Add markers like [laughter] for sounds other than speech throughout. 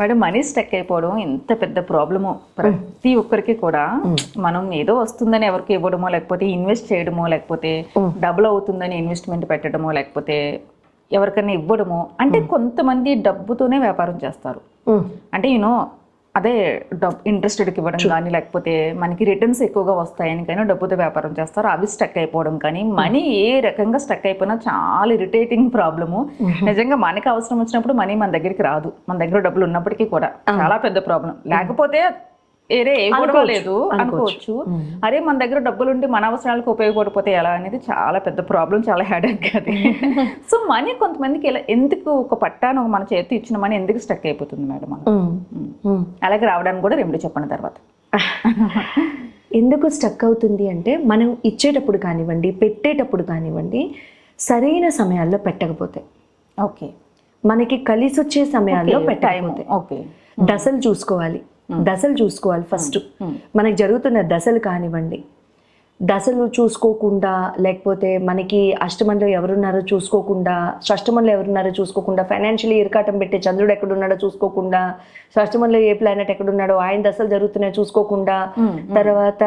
Madam money stuck అయిపోవడం ఎంత పెద్ద ప్రాబ్లమో. ప్రతి ఒక్కరికి కూడా మనం ఏదో వస్తుందని ఎవరికి ఇవ్వడమో లేకపోతే ఇన్వెస్ట్ చేయడమో లేకపోతే డబుల్ అవుతుందని ఇన్వెస్ట్మెంట్ పెట్టడమో లేకపోతే ఎవరికైనా ఇవ్వడమో అంటే కొంతమంది డబ్బుతోనే వ్యాపారం చేస్తారు. అంటే యూనో అదే డబ్ ఇంట్రెస్టెడ్కి ఇవ్వడం కానీ లేకపోతే మనకి రిటర్న్స్ ఎక్కువగా వస్తాయని కానీ డబ్బుతో వ్యాపారం చేస్తారు అవి స్టక్ అయిపోవడం కానీ మనీ ఏ రకంగా స్టక్ అయిపోయినా చాలా ఇరిటేటింగ్ ప్రాబ్లము నిజంగా మనకి అవసరం వచ్చినప్పుడు మనీ మన దగ్గరికి రాదు. మన దగ్గర డబ్బులు ఉన్నప్పటికీ కూడా చాలా పెద్ద ప్రాబ్లం లేకపోతే ఏరే ఏ గొడవ లేదు అనుకోవచ్చు. అరే మన దగ్గర డబ్బులు ఉండి మన అవసరాలకు ఉపయోగపడిపోతే ఎలా అనేది చాలా పెద్ద ప్రాబ్లం చాలా హెడేక్ అది. [laughs] సో మనీ కొంతమందికి ఎలా ఎందుకు ఒక పట్టాను మన చేతి ఇచ్చిన మనీ ఎందుకు స్టక్ అయిపోతుంది మేడం? అలాగే రావడానికి కూడా రెండు చెప్పండి తర్వాత. [laughs] ఎందుకు స్టక్ అవుతుంది అంటే మనం ఇచ్చేటప్పుడు కానివ్వండి పెట్టేటప్పుడు కానివ్వండి సరైన సమయాల్లో పెట్టకపోతే. ఓకే. మనకి కలిసి వచ్చే సమయాల్లో పెట్టకపోతే. ఓకే. దశలు చూసుకోవాలి. దశలు చూసుకోవాలి ఫస్ట్ మనకి జరుగుతున్న దశలు కానివ్వండి దశలు చూసుకోకుండా లేకపోతే మనకి అష్టమంలో ఎవరున్నారో చూసుకోకుండా షష్టమంలో ఎవరున్నారో చూసుకోకుండా ఫైనాన్షియలీ ఇరకాటం పెట్టే చంద్రుడు ఎక్కడున్నాడో చూసుకోకుండా షష్టమంలో ఏ ప్లానెట్ ఎక్కడున్నాడో ఆయన దశలు జరుగుతున్నాయో చూసుకోకుండా తర్వాత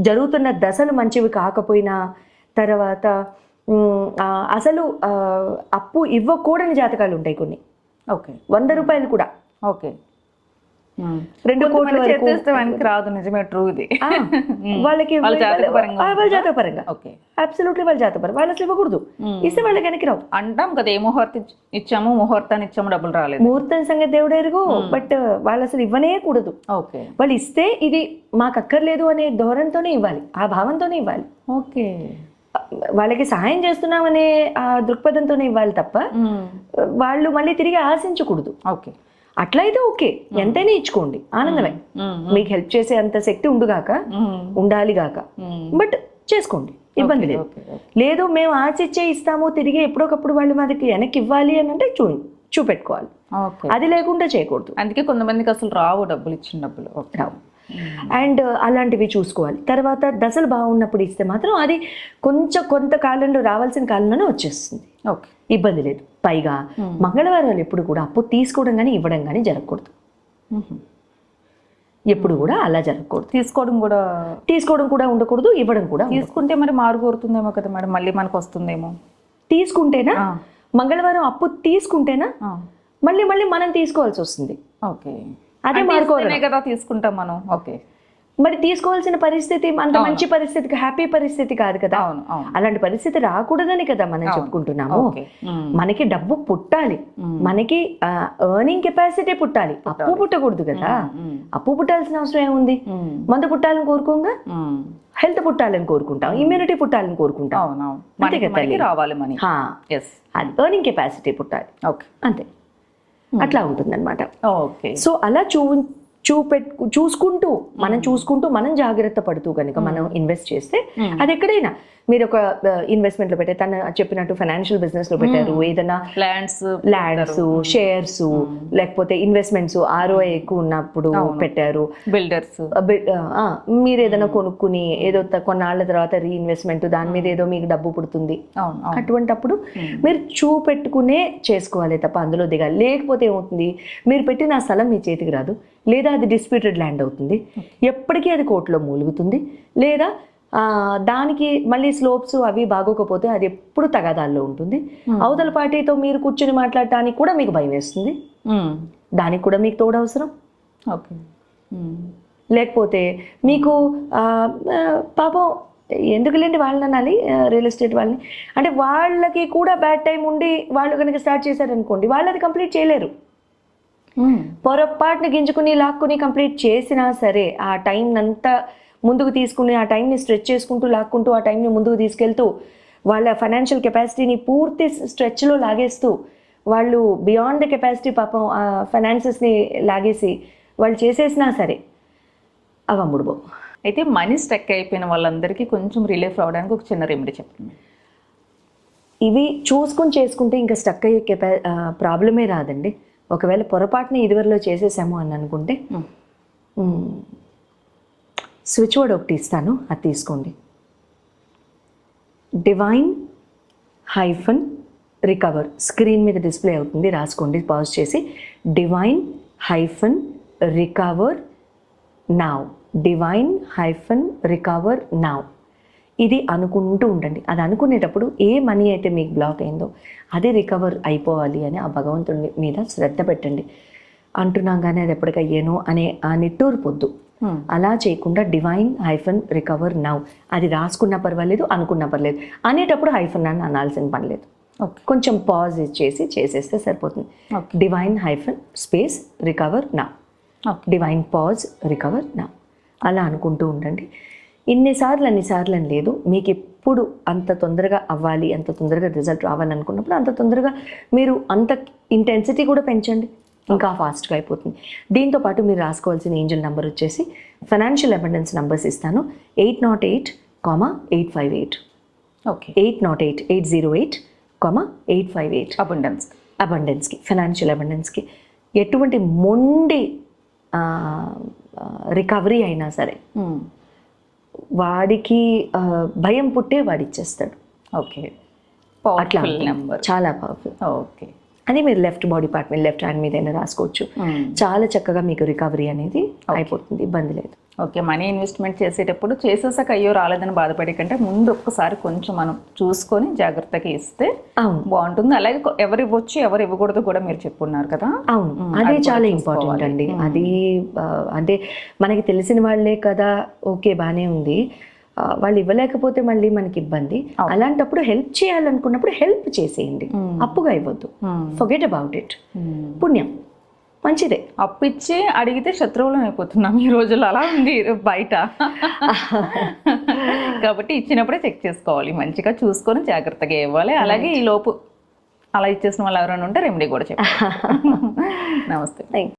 జరుగుతున్న దశలు మంచివి కాకపోయినా తర్వాత అసలు అప్పు ఇవ్వకూడని జాతకాలు ఉంటాయి కొన్ని. ఓకే. వంద రూపాయలు కూడా. ఓకే. రెండు కోట్ల చేస్తే మనకి [laughs] రాదు నిజమే ట్రూ ఇది. [laughs] వాళ్ళకి వాళ్ళ జాతక పరంగా ఓకే అబ్సల్యూట్లీ వాళ్ళ జాతక పరంగా. వాళ్ళు అసలు ఇవ్వకూడదు. ఇస్తే వాళ్ళకి వెనక్కి రావు. అంటాం కదా ఏ ముహూర్తం ఇచ్- ఇచ్చాము ముహూర్తాన్ని ఇచ్చాము డబ్బులు రాలేదు. ముహూర్తం సంగతి దేవుడు ఎరుగు బట్ వాళ్ళు అసలు ఇవ్వనే కూడదు. ఓకే వాళ్ళు ఇస్తే ఇది మాకు అక్కర్లేదు అనే ధోరణితోనే ఇవ్వాలి ఆ భావంతోనే ఇవ్వాలి. ఓకే వాళ్ళకి సహాయం చేస్తున్నామనే ఆ దృక్పథంతోనే ఇవ్వాలి తప్ప వాళ్ళు మళ్ళీ తిరిగి ఆశించకూడదు. ఓకే అట్లయితే ఓకే. ఎంతైనా ఇచ్చుకోండి. ఆనందమే. మీకు హెల్ప్ చేసే అంత శక్తి ఉండుగాక ఉండాలి గాక. బట్ చేసుకోండి. ఇబ్బంది లేదు. లేదు మేము ఆశిచ్చే ఇస్తాము తిరిగి ఎప్పుడొకప్పుడు వాళ్ళు మనకి వెనక్కి ఇవ్వాలి అని అంటే చూ చూపెట్టుకోవాలి. అది లేకుండా చేయకూడదు. అందుకే కొంతమందికి అసలు రావు డబ్బులు ఇచ్చిన డబ్బులు. రావు. అండ్ అలాంటివి చూసుకోవాలి. తర్వాత దశలు బాగున్నప్పుడు ఇస్తే మాత్రం అది కొంచెం కొంత కాలంలో రావాల్సిన కాలంలోనే వచ్చేస్తుంది. ఓకే. ఇబ్బంది లేదు. పైగా మంగళవారాలు ఎప్పుడు కూడా అప్పు తీసుకోవడం కానీ ఇవ్వడం కానీ జరగకూడదు. ఎప్పుడు కూడా అలా జరగకూడదు. తీసుకోవడం కూడా తీసుకోవడం కూడా ఉండకూడదు ఇవ్వడం కూడా. తీసుకుంటే మరి మారు కోరుతుందేమో కదా మేడం మళ్ళీ మనకు వస్తుందేమో తీసుకుంటేనా. మంగళవారం అప్పు తీసుకుంటేనా? మళ్ళీ మళ్ళీ మనం తీసుకోవాల్సి వస్తుంది. ఓకే. అదే ఇస్తేనే కదా తీసుకుంటాం మనం. ఓకే. మరి తీసుకోవాల్సిన పరిస్థితి అంత మంచి పరిస్థితి హ్యాపీ పరిస్థితి కాదు కదా. అలాంటి పరిస్థితి రాకూడదని కదా మనం చెప్పుకుంటున్నాము. మనకి డబ్బు పుట్టాలి. మనకి ఎర్నింగ్ కెపాసిటీ పుట్టాలి. అప్పు పుట్టకూడదు కదా. అప్పు పుట్టాల్సిన అవసరం ఏముంది. మందు పుట్టాలని కోరుకోగా. హెల్త్ పుట్టాలని కోరుకుంటాం. ఇమ్యూనిటీ పుట్టాలని కోరుకుంటాం. రావాలి మనీ ఎస్ అది ఎర్నింగ్ కెపాసిటీ పుట్టాలి. ఓకే అంతే. అట్లా ఉంటుందన్నమాట. ఓకే సో అలా చూ చూపెట్టు చూసుకుంటూ మనం చూసుకుంటూ మనం జాగ్రత్త పడుతూ కనుక మనం ఇన్వెస్ట్ చేస్తే అది ఎక్కడైనా మీరు ఒక ఇన్వెస్ట్మెంట్లో పెట్టే తను చెప్పినట్టు ఫైనాన్షియల్ బిజినెస్లో పెట్టారు. ఏదైనా ల్యాండ్స్ ల్యాండ్స్ షేర్స్ లేకపోతే ఇన్వెస్ట్మెంట్స్ ఆర్ఓఐ ఎక్కువ ఉన్నప్పుడు పెట్టారు. బిల్డర్స్ మీరు ఏదైనా కొనుక్కుని ఏదో కొన్నాళ్ళ తర్వాత రీఇన్వెస్ట్మెంట్ దాని మీద ఏదో మీకు డబ్బు పుడుతుంది. అటువంటప్పుడు మీరు చూపెట్టుకునే చేసుకోవాలి తప్ప అందులో దిగాలి. లేకపోతే ఏమవుతుంది? మీరు పెట్టిన ఆ స్థలం మీ చేతికి రాదు. లేదా అది డిస్ప్యూటెడ్ ల్యాండ్ అవుతుంది. ఎప్పటికీ అది కోర్టులో మూలుగుతుంది. లేదా దానికి మళ్ళీ స్లోప్స్ అవి బాగోకపోతే అది ఎప్పుడు తగాదాల్లో ఉంటుంది. అవతల పార్టీతో మీరు కూర్చుని మాట్లాడటానికి కూడా మీకు భయం వేస్తుంది. దానికి కూడా మీకు తోడు అవసరం ఓకే. లేకపోతే మీకు పాపం ఎందుకులేండి వాళ్ళని అనాలి రియల్ ఎస్టేట్ వాళ్ళని? అంటే వాళ్ళకి కూడా బ్యాడ్ టైం ఉండి వాళ్ళు కనుక స్టార్ట్ చేశారనుకోండి వాళ్ళు అది కంప్లీట్ చేయలేరు. పొరపాటుని గింజుకుని లాక్కుని కంప్లీట్ చేసినా సరే ఆ టైం అంతా ముందుకు తీసుకుని ఆ టైంని స్ట్రెచ్ చేసుకుంటూ లాక్కుంటూ ఆ టైంని ముందుకు తీసుకెళ్తూ వాళ్ళ ఫైనాన్షియల్ కెపాసిటీని పూర్తి స్ట్రెచ్లో లాగేస్తూ వాళ్ళు బియాండ్ ద కెపాసిటీ పాపం ఆ ఫైనాన్సెస్ని లాగేసి వాళ్ళు చేసేసినా సరే అవి అమ్ముడు అయితే మనీ స్టక్ అయిపోయిన వాళ్ళందరికీ కొంచెం రిలీఫ్ రావడానికి ఒక చిన్న రెమెడీ చెప్పండి. ఇవి చూసుకుని చేసుకుంటే ఇంకా స్టక్ అయ్యే కెపా ప్రాబ్లమే రాదండి. ఒకవేళ పొరపాటున ఇదివరలో చేసేసాము అని అనుకుంటే స్విచ్ బోర్డ్ ఒకటి ఇస్తాను అది తీసుకోండి. డివైన్ హైఫన్ రికవర్ స్క్రీన్ మీద డిస్ప్లే అవుతుంది రాసుకోండి పాజ్ చేసి. Divine hyphen recover now divine hyphen recover now ఇది అనుకుంటూ ఉండండి. అది అనుకునేటప్పుడు ఏ మనీ అయితే మీకు బ్లాక్ అయిందో అది రికవర్ అయిపోవాలి అని ఆ భగవంతుడి మీద శ్రద్ధ పెట్టండి. అంటున్నాం కానీ అది ఎప్పటికయ్యేనో అనే ఆ నిట్టూరు పొద్దు అలా చేయకుండా డివైన్ హైఫన్ రికవర్ నవ్ అది రాసుకున్నా పర్వాలేదు అనుకున్నా పర్లేదు అనేటప్పుడు హైఫన్ అని అనాల్సిన పని లేదు. కొంచెం పాజ్ చేసి చేసేస్తే సరిపోతుంది. Divine hyphen space recover now divine pause recover now అలా అనుకుంటూ ఉండండి. ఇన్నిసార్లు అన్నిసార్లు అని లేదు. మీకు ఎప్పుడు అంత తొందరగా అవ్వాలి అంత తొందరగా రిజల్ట్ రావాలనుకున్నప్పుడు అంత తొందరగా మీరు అంత ఇంటెన్సిటీ కూడా పెంచండి. ఇంకా ఫాస్ట్గా అయిపోతుంది. దీంతో పాటు మీరు రాసుకోవాల్సిన ఏంజల్ నెంబర్ వచ్చేసి ఫైనాన్షియల్ అబెండెన్స్ నెంబర్స్ ఇస్తాను. Eight naught eight comma eight five eight okay eight naught eight eight zero eight comma eight five eight abundance అబండెన్స్కి financial అబండెన్స్కి ఎటువంటి మొండి రికవరీ అయినా సరే వాడికి ఆ, భయం పుట్టే వాడు ఇచ్చేస్తాడు ఓకే అట్లా చాలా పవర్ఫుల్ ఓకే. అది మీరు లెఫ్ట్ బాడీ పార్ట్ మీద లెఫ్ట్ హ్యాండ్ మీద రాసుకోవచ్చు. చాలా చక్కగా మీకు రికవరీ అనేది అయిపోతుంది ఇబ్బంది లేదు. ఓకే మనీ ఇన్వెస్ట్మెంట్ చేసేటప్పుడు చేసేసాక అయ్యో రాలేదని బాధపడే కంటే ముందు ఒక్కసారి కొంచెం మనం చూసుకొని జాగ్రత్తగా ఇస్తే అవును. బాగుంటుంది. అలాగే ఎవరు ఇవ్వచ్చు ఎవరు ఇవ్వకూడదు కూడా మీరు చెప్పున్నారు కదా. అవును. మ్మ్. అదే అది చాలా ఇంపార్టెంట్. అండి. అది ఆ, అంటే మనకి తెలిసిన వాళ్ళే కదా ఓకే బాగానే ఉంది. వాళ్ళు ఇవ్వలేకపోతే మళ్ళీ మనకి ఇబ్బంది. అలాంటప్పుడు హెల్ప్ చేయాలనుకున్నప్పుడు హెల్ప్ చేసేయండి. అప్పుగా ఇవ్వద్దు. Forget about it. పుణ్యం. మంచిదే. అప్పు ఇచ్చి అడిగితే శత్రువులం అయిపోతున్నాం. ఈ రోజుల్లో అలా ఉంది బయట. కాబట్టి ఇచ్చినప్పుడే చెక్ చేసుకోవాలి. మంచిగా చూసుకొని జాగ్రత్తగా ఇవ్వాలి. అలాగే ఈ లోపు అలా ఇచ్చేసిన వాళ్ళు ఎవరైనా ఉంటే రెమెడీ కూడా చెప్పాలి [laughs] నమస్తే. థ్యాంక్